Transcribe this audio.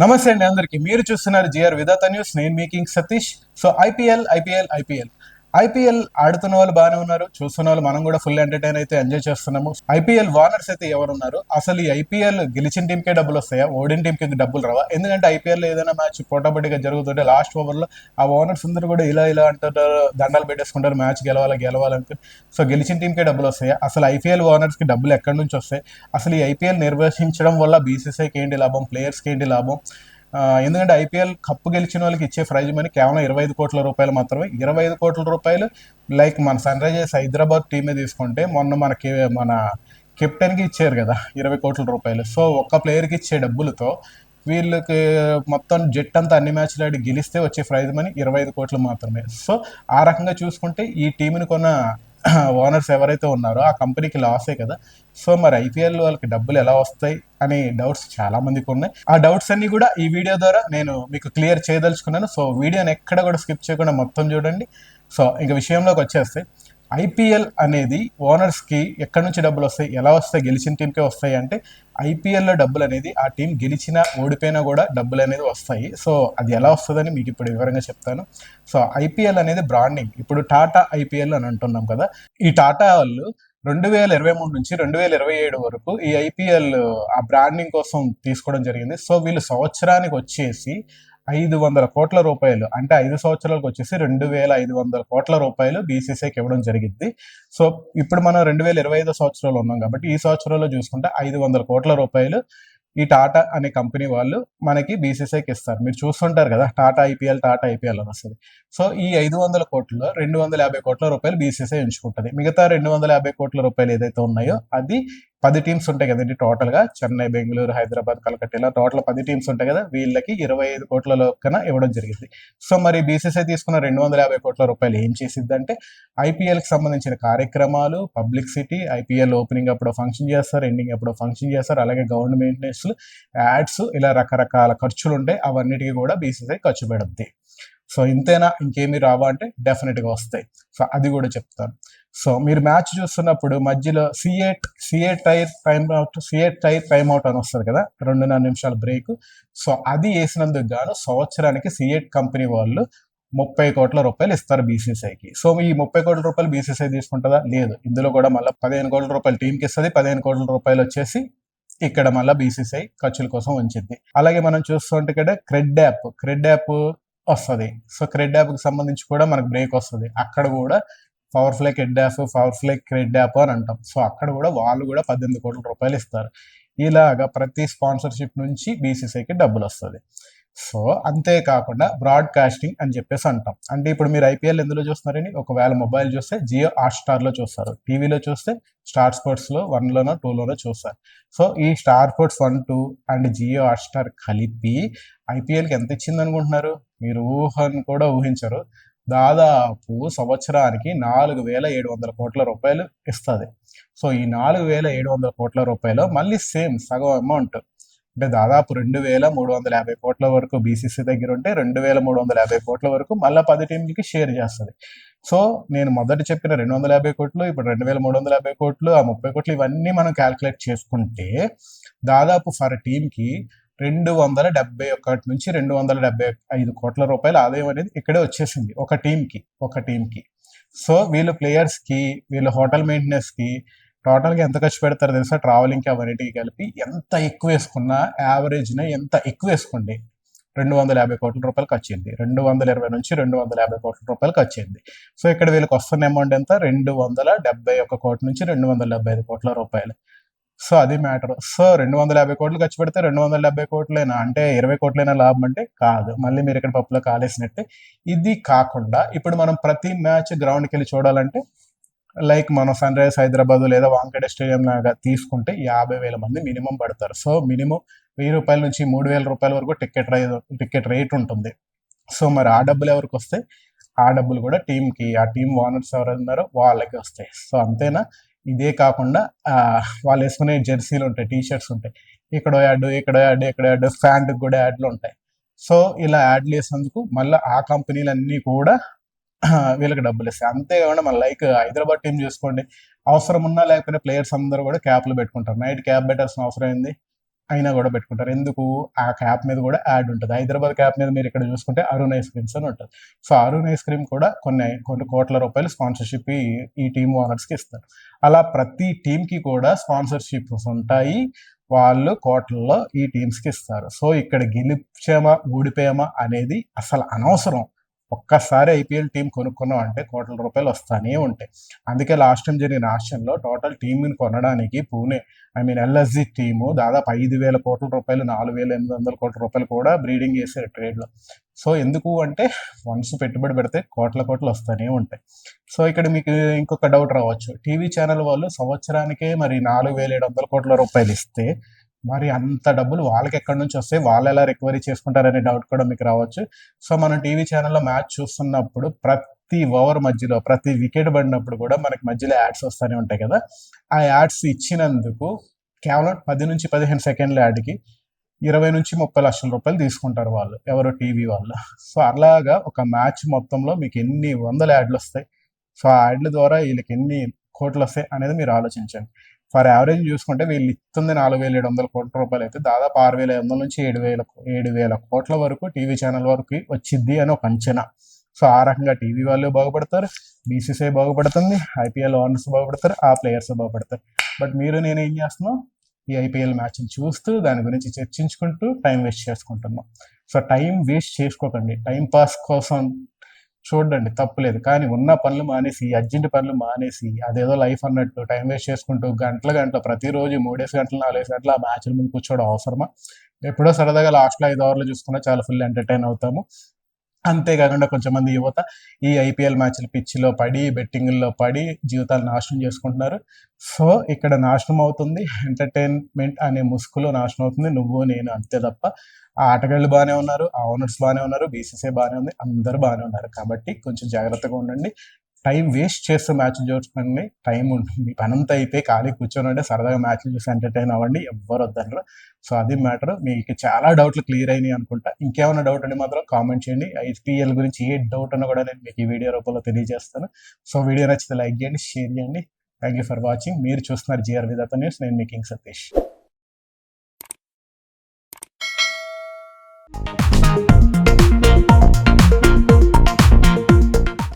నమస్తే అండి అందరికి. మీరు చూస్తున్నారు జిఆర్ విధాత న్యూస్. నేను making Satish. So IPL IPL IPL IPL ఆడుతున్న వాళ్ళు బాగానే ఉన్నారు. చూస్తున్న వాళ్ళు మనం కూడా ఫుల్ ఎంటర్టైన్ అయితే ఎంజాయ్ చేస్తున్నాము. ఐపీఎల్ వార్నర్స్ అయితే ఎవరు ఉన్నారు అసలు ఈ ఐపీఎల్ గెలిచిన టీంకే డబ్బులు వస్తాయా? ఓడిన టీంకి డబ్బులు రావా? ఎందుకంటే ఐపీఎల్ ఏదైనా మ్యాచ్ పోటాపోటీగా జరుగుతుంటే లాస్ట్ ఓవర్లో ఆ ఓనర్స్ అందరూ కూడా ఇలా ఇలా అంటారు దండాలు పెట్టేసుకుంటారు. మ్యాచ్ గెలవాలి గెలవాలంటే. సో గెలిచిన టీంకే డబ్బులు వస్తాయా? అసలు ఐపీఎల్ ఓనర్స్కి డబ్బులు ఎక్కడి నుంచి వస్తాయి? అసలు ఈ ఐపీఎల్ నిర్వహించడం వల్ల బీసీసీఐకి ఏంటి లాభం? ప్లేయర్స్కి ఏంటి లాభం? ఎందుకంటే ఐపీఎల్ కప్పు గెలిచిన వాళ్ళకి ఇచ్చే ప్రైజ్ మనీ కేవలం ఇరవై ఐదు కోట్ల రూపాయలు మాత్రమే. ఇరవై ఐదు కోట్ల రూపాయలు లైక్ మన సన్ రైజర్స్ హైదరాబాద్ టీమే తీసుకుంటే మొన్న మనకి మన కెప్టెన్కి ఇచ్చారు కదా ఇరవై కోట్ల రూపాయలు. సో ఒక్క ప్లేయర్కి ఇచ్చే డబ్బులతో వీళ్ళకి మొత్తం జట్ అంతా అన్ని మ్యాచ్లు ఆడి గెలిస్తే వచ్చే ప్రైజ్ మనీ ఇరవై ఐదు కోట్లు మాత్రమే. సో ఆ రకంగా చూసుకుంటే ఈ టీంని కొన్న ఓనర్స్ ఎవరైతే ఉన్నారో ఆ కంపెనీకి లాసే కదా. సో మరి ఐపీఎల్ వాళ్ళకి డబ్బులు ఎలా వస్తాయి అనే డౌట్స్ చాలా మందికి ఉన్నాయి. ఆ డౌట్స్ అన్ని కూడా ఈ వీడియో ద్వారా నేను మీకు క్లియర్ చేయదలుచుకున్నాను. సో వీడియోని ఎక్కడ కూడా స్కిప్ చేయకుండా మొత్తం చూడండి. సో ఇంక విషయంలోకి వచ్చేస్తే ఐపీఎల్ అనేది ఓనర్స్కి ఎక్కడి నుంచి డబ్బులు వస్తాయి ఎలా వస్తాయి గెలిచిన టీంకే వస్తాయి అంటే ఐపీఎల్లో డబ్బులు అనేది ఆ టీం గెలిచినా ఓడిపోయినా కూడా డబ్బులు అనేది వస్తాయి. సో అది ఎలా వస్తుందని మీకు ఇప్పుడు వివరంగా చెప్తాను. సో ఐపీఎల్ అనేది బ్రాండింగ్. ఇప్పుడు టాటా ఐపీఎల్ అని అంటున్నాం కదా ఈ టాటా వాళ్ళు రెండు వేల ఇరవై మూడు నుంచి రెండు వేల ఇరవై ఏడు వరకు ఈ ఐపీఎల్ ఆ బ్రాండింగ్ కోసం తీసుకోవడం జరిగింది. సో వీళ్ళు సంవత్సరానికి వచ్చేసి ఐదు వందల కోట్ల రూపాయలు. అంటే ఐదు సంవత్సరాలకు వచ్చేసి రెండు వేల ఐదు వందల కోట్ల రూపాయలు బీసీసీకి ఇవ్వడం జరిగింది. సో ఇప్పుడు మనం రెండు వేల ఇరవై ఐదో సంవత్సరంలో ఉన్నాం కాబట్టి ఈ సంవత్సరంలో చూసుకుంటే ఐదు వందల కోట్ల రూపాయలు ఈ టాటా అనే కంపెనీ వాళ్ళు మనకి బీసీసీకి ఇస్తారు. మీరు చూస్తుంటారు కదా టాటా ఐపీఎల్ టాటా ఐపీఎల్ అని వస్తుంది. సో ఈ ఐదు వందల కోట్లలో రెండు వందల యాభై కోట్ల రూపాయలు బీసీసీ ఎంచుకుంటుంది. మిగతా రెండు వందల యాభై కోట్ల రూపాయలు ఏదైతే ఉన్నాయో అది పది టీమ్స్ ఉంటాయి కదండి టోటల్గా చెన్నై బెంగళూరు హైదరాబాద్ కలకత్తా ఇలా టోటల్ పది టీమ్స్ ఉంటాయి కదా. వీళ్ళకి ఇరవై ఐదు కోట్ల కన్నా ఇవ్వడం జరిగింది. సో మరి బీసీసీ తీసుకున్న రెండు వందల యాభై కోట్ల రూపాయలు ఏం చేసిద్దంటే ఐపీఎల్కి సంబంధించిన కార్యక్రమాలు పబ్లిసిటీ ఐపీఎల్ ఓపెనింగ్ అప్పుడు ఫంక్షన్ చేస్తారు ఎండింగ్ అప్పుడు ఫంక్షన్ చేస్తారు అలాగే గవర్నమెంట్ యాడ్స్ ఇలా రకరకాల ఖర్చులు ఉంటాయి అవన్నిటికీ కూడా బీసీసీ ఖర్చు పెడుద్ది. సో ఇంతేనా? ఇంకేమి రావా అంటే డెఫినెట్గా వస్తాయి. సో అది కూడా చెప్తాను. సో మీరు మ్యాచ్ చూస్తున్నప్పుడు మధ్యలో CEAT CEAT tyre time out CEAT tyre time out అని వస్తుంది కదా? రెండున్నర నిమిషాల బ్రేక్ సో అది వేసినందుకు గాను సంవత్సరానికి సిఏట్ కంపెనీ వాళ్ళు ముప్పై కోట్ల రూపాయలు ఇస్తారు బీసీసీఐకి సో ఈ ముప్పై కోట్ల రూపాయలు బీసీసీఐ తీసుకుంటుందా? లేదు. ఇందులో కూడా మళ్ళీ పదిహేను కోట్ల రూపాయలు టీంకి ఇస్తుంది పదిహేను కోట్ల రూపాయలు వచ్చేసి ఇక్కడ మళ్ళీ బీసీసీఐ ఖర్చుల కోసం ఉంచింది అలాగే మనం చూస్తుంటే ఇక్కడ క్రెడ్ యాప్ క్రెడ్ యాప్ వస్తుంది. సో క్రెడ్ యాప్కి సంబంధించి కూడా మనకు బ్రేక్ వస్తుంది. అక్కడ కూడా power play CRED app power play CRED app అని అంటాం. సో అక్కడ కూడా వాళ్ళు కూడా పద్దెనిమిది కోట్ల రూపాయలు ఇస్తారు. ఇలాగా ప్రతి స్పాన్సర్షిప్ నుంచి బీసీసీకి డబ్బులు వస్తుంది. సో అంతేకాకుండా బ్రాడ్కాస్టింగ్ అని చెప్పేసి అంటాం. అంటే ఇప్పుడు మీరు ఐపీఎల్ ఎందులో చూస్తున్నారని ఒకవేళ మొబైల్ చూస్తే జియో హాట్ స్టార్లో చూస్తారు. టీవీలో చూస్తే స్టార్ స్పోర్ట్స్లో వన్లోనో టూలోనో టూ లోనో చూస్తారు. సో ఈ Star Sports one two and Jio Hotstar కలిపి ఐపీఎల్కి ఎంత ఇచ్చింది అనుకుంటున్నారు? మీరు ఊహను కూడా ఊహించరు. దాదాపు సంవత్సరానికి నాలుగు వేల ఏడు వందల కోట్ల రూపాయలు ఇస్తుంది. సో ఈ నాలుగు వేల ఏడు వందల కోట్ల రూపాయలు మళ్ళీ సేమ్ సగం అమౌంట్ అంటే దాదాపు రెండు వేల మూడు వందల యాభై కోట్ల వరకు బీసీసీ దగ్గర ఉంటే రెండు వేల మూడు వందల యాభై కోట్ల వరకు మళ్ళీ పది టీంలకి షేర్ చేస్తుంది. సో నేను మొదట చెప్పిన రెండు వందల యాభై కోట్లు ఇప్పుడు రెండు వేల మూడు వందల యాభై కోట్లు ఆ ముప్పై కోట్లు ఇవన్నీ మనం క్యాల్కులేట్ చేసుకుంటే దాదాపు ఫర్ టీంకి రెండు వందల డెబ్బై ఒకటి నుంచి రెండు వందల డెబ్బై ఐదు కోట్ల రూపాయల ఆదాయం అనేది ఇక్కడే వచ్చేసింది ఒక టీంకి ఒక టీంకి. సో వీళ్ళు ప్లేయర్స్కి వీళ్ళు వీళ్ళ హోటల్ మెయింటెనెన్స్కి టోటల్గా ఎంత ఖర్చు పెడతారు తెలుసా? ట్రావెలింగ్కి అవన్నిటికి కలిపి ఎంత ఎక్కువ వేసుకున్నా యావరేజ్న ఎంత ఎక్కువ వేసుకోండి? రెండు వందల యాభై కోట్ల రూపాయలు ఖర్చింది రెండు వందల ఇరవై నుంచి రెండు వందల యాభై కోట్ల రూపాయలు ఖర్చింది సో ఇక్కడ వీళ్ళకి వస్తున్న అమౌంట్ ఎంత? రెండు వందల డెబ్బై ఒక కోట్ల నుంచి రెండు వందల డెబ్బై ఐదు కోట్ల రూపాయలు. సో అది మ్యాటర్. సో రెండు వందల యాభై కోట్లు ఖర్చు పెడితే రెండు వందల డెబ్బై కోట్లైనా అంటే ఇరవై కోట్లైనా లాభం అంటే కాదు. మళ్ళీ మీరు ఇక్కడ పప్పులో కాలేసినట్టే. ఇది కాకుండా ఇప్పుడు మనం ప్రతి మ్యాచ్ గ్రౌండ్కి వెళ్ళి చూడాలంటే లైక్ మనం సన్ రైజర్స్ హైదరాబాద్ లేదా వాంకడే స్టేడియం లాగా తీసుకుంటే యాభై వేల మంది మినిమం పడతారు. సో మినిమం వెయ్యి రూపాయల నుంచి మూడు వేల రూపాయల వరకు టికెట్ రై టికెట్ రేట్ ఉంటుంది. సో మరి ఆ డబ్బులు ఎవరికి వస్తాయి? ఆ డబ్బులు కూడా టీంకి ఆ టీం ఓనర్స్ ఎవరున్నారో వాళ్ళకి వస్తాయి. సో అంతేనా? ఇదే కాకుండా వాళ్ళు వేసుకునే జెర్సీలు ఉంటాయి టీ షర్ట్స్ ఉంటాయి. ఇక్కడ యాడ్ ఇక్కడ యాడ్ ఇక్కడ యాడ్ ఫ్యాంట్కి కూడా యాడ్లు ఉంటాయి. సో ఇలా యాడ్లు వేసినందుకు మళ్ళీ ఆ కంపెనీలన్నీ కూడా వీళ్ళకి డబ్బులు ఇస్తాయి. అంతేకాకుండా మన లైక్ హైదరాబాద్ టీం చూసుకోండి. అవసరం ఉన్నా లేకపోతే ప్లేయర్స్ అందరూ కూడా క్యాప్లు పెట్టుకుంటారు. నైట్ క్యాప్ పెట్టాల్సిన అవసరం ఏంది? అయినా కూడా పెట్టుకుంటారు. ఎందుకు? ఆ క్యాప్ మీద కూడా యాడ్ ఉంటుంది. హైదరాబాద్ క్యాప్ మీద మీరు ఇక్కడ చూసుకుంటే అరుణ్ ఐస్ క్రీమ్స్ అని ఉంటుంది. సో అరుణ్ ఐస్ క్రీమ్ కూడా కొన్ని కొన్ని కోట్ల రూపాయలు స్పాన్సర్షిప్ ఈ ఈ టీమ్ ఓనర్స్కి ఇస్తారు. అలా ప్రతి టీంకి కూడా స్పాన్సర్షిప్స్ ఉంటాయి. వాళ్ళు కోట్లలో ఈ టీమ్స్కి ఇస్తారు. సో ఇక్కడ గెలిచామా ఓడిపోయామా అనేది అసలు అనవసరం. ఒక్కసారి ఐపీఎల్ టీం కొనుక్కున్నాం అంటే కోట్ల రూపాయలు వస్తానే ఉంటాయి. అందుకే లాస్ట్ టైం జరిగిన ఆస్ట్రేలియాలో టోటల్ టీంని కొనడానికి Pune I mean LSG team దాదాపు ఐదు వేల కోట్ల రూపాయలు నాలుగు వేల ఎనిమిది వందల కోట్ల రూపాయలు కూడా బ్రీడింగ్ చేశారు ట్రేడ్లో. సో ఎందుకు అంటే వన్స్ పెట్టుబడి పెడితే కోట్ల కోట్లు వస్తూనే ఉంటాయి. సో ఇక్కడ మీకు ఇంకొక డౌట్ రావచ్చు. టీవీ ఛానల్ వాళ్ళు సంవత్సరానికే మరి నాలుగు వేల ఏడు వందల కోట్ల రూపాయలు ఇస్తే మరి అంత డబ్బులు వాళ్ళకి ఎక్కడి నుంచి వస్తాయి? వాళ్ళు ఎలా రికవరీ చేసుకుంటారనే డౌట్ కూడా మీకు రావచ్చు. సో మనం టీవీ ఛానల్లో మ్యాచ్ చూస్తున్నప్పుడు ప్రతి ఓవర్ మధ్యలో ప్రతి వికెట్ పడినప్పుడు కూడా మనకి మధ్యలో యాడ్స్ వస్తూనే ఉంటాయి కదా? ఆ యాడ్స్ ఇచ్చినందుకు కేవలం పది నుంచి పదిహేను సెకండ్ల యాడ్కి ఇరవై నుంచి ముప్పై లక్షల రూపాయలు తీసుకుంటారు వాళ్ళు ఎవరో టీవీ వాళ్ళు. సో అలాగా ఒక మ్యాచ్ మొత్తంలో మీకు ఎన్ని వందల యాడ్లు వస్తాయి? సో ఆ యాడ్ల ద్వారా వీళ్ళకి ఎన్ని కోట్లు వస్తాయి అనేది మీరు ఆలోచించండి. ఫర్ యావరేజ్ చూసుకుంటే వీళ్ళు ఇస్తుంది నాలుగు వేల ఏడు వందల కోట్ల రూపాయలు అయితే దాదాపు ఆరు వేల ఐదు వందల నుంచి ఏడు వేల ఏడు వేల కోట్ల వరకు టీవీ ఛానల్ వరకు వచ్చిద్ది అని ఒక అంచనా. సో ఆ రకంగా టీవీ వాళ్ళు బాగుపడతారు బీసీసీఐ బాగుపడుతుంది ఐపీఎల్ ఓనర్స్ బాగుపడతారు ఆ ప్లేయర్స్ బాగుపడతారు. బట్ మీరు నేను ఏం చేస్తున్నాం? ఈ ఐపీఎల్ మ్యాచ్ని చూస్తూ దాని గురించి చర్చించుకుంటూ టైం వేస్ట్ చేసుకుంటున్నాం. సో టైం వేస్ట్ చేసుకోకండి. టైం పాస్ కోసం చూడండి తప్పులేదు. కానీ ఉన్న పనులు మానేసి అర్జెంట్ పనులు మానేసి అదేదో లైఫ్ అన్నట్టు టైం వేస్ట్ చేసుకుంటూ గంటల గంటల ప్రతిరోజు మూడేసి గంటలు నాలుగేసి గంటలు ఆ మ్యాచ్ల ముందు కూర్చోవడం అవసరమా? ఎప్పుడో సరదాగా లాస్ట్లో ఐదు అవర్లు చూసుకున్నా చాలా ఫుల్ ఎంటర్టైన్ అవుతాము. అంతేకాకుండా కొంచెం మంది యువత ఈ ఐపీఎల్ మ్యాచ్ల పిచ్చిలో పడి బెట్టింగ్లో పడి జీవితాలు నాశనం చేసుకుంటున్నారు. సో ఇక్కడ నాశనం అవుతుంది. ఎంటర్టైన్మెంట్ అనే ముసుగులో నాశనం అవుతుంది. నువ్వు నేను అంతే తప్ప ఆ ఆటగాళ్ళు బాగానే ఉన్నారు ఆ ఓనర్స్ బాగానే ఉన్నారు బీసీసీ బాగానే ఉంది అందరు బాగానే ఉన్నారు. కాబట్టి కొంచెం జాగ్రత్తగా ఉండండి. టైం వేస్ట్ చేస్తూ మ్యాచ్ చూసుకోండి టైం ఉంటుంది. మీ పనంతా అయితే ఖాళీ కూర్చొని ఉంటే సరదాగా మ్యాచ్లు చూసి ఎంటర్టైన్ అవ్వండి. ఎవ్వరు వద్దరు సో అది మ్యాటర్. మీకు చాలా డౌట్లు క్లియర్ అయినాయి అనుకుంటా. ఇంకేమైనా డౌట్ అని మాత్రం కామెంట్ చేయండి. ఐపీఎల్ గురించి ఏ డౌట్ అన్నా కూడా నేను మీకు ఈ వీడియో రూపంలో తెలియజేస్తాను. సో వీడియో నచ్చితే లైక్ చేయండి షేర్ చేయండి. Thank you for watching. మీరు చూస్తున్నారు జిఆర్ విధాత న్యూస్. నేను మీ కింగ్ సతీష్.